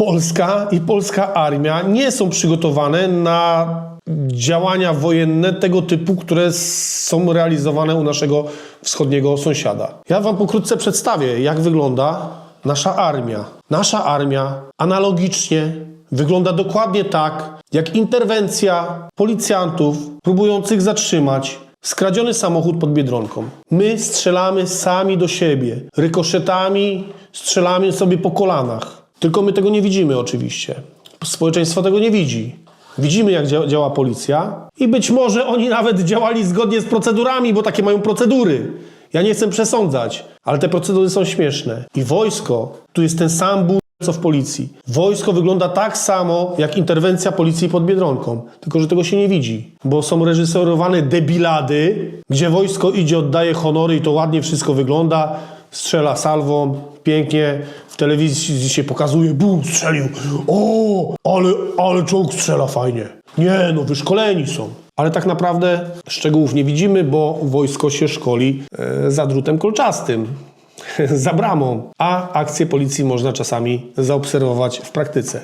Polska i polska armia nie są przygotowane na działania wojenne tego typu, które są realizowane u naszego wschodniego sąsiada. Ja wam pokrótce przedstawię, jak wygląda nasza armia. Nasza armia analogicznie wygląda dokładnie tak, jak interwencja policjantów próbujących zatrzymać skradziony samochód pod Biedronką. My strzelamy sami do siebie. Rykoszetami strzelamy sobie po kolanach. Tylko my tego nie widzimy oczywiście. Społeczeństwo tego nie widzi. Widzimy, jak dzia- działa policja i być może oni nawet działali zgodnie z procedurami, bo takie mają procedury. Ja nie chcę przesądzać, ale te procedury są śmieszne. I wojsko, tu jest ten sam ból, co w policji. Wojsko wygląda tak samo, jak interwencja policji pod Biedronką, tylko że tego się nie widzi, bo są reżyserowane debilady, gdzie wojsko idzie, oddaje honory i to ładnie wszystko wygląda, strzela salwą, pięknie, w telewizji się pokazuje, bum, strzelił, o, ale, ale czołg strzela fajnie. Nie, no wyszkoleni są. Ale tak naprawdę szczegółów nie widzimy, bo wojsko się szkoli e, za drutem kolczastym za bramą, a akcje policji można czasami zaobserwować w praktyce.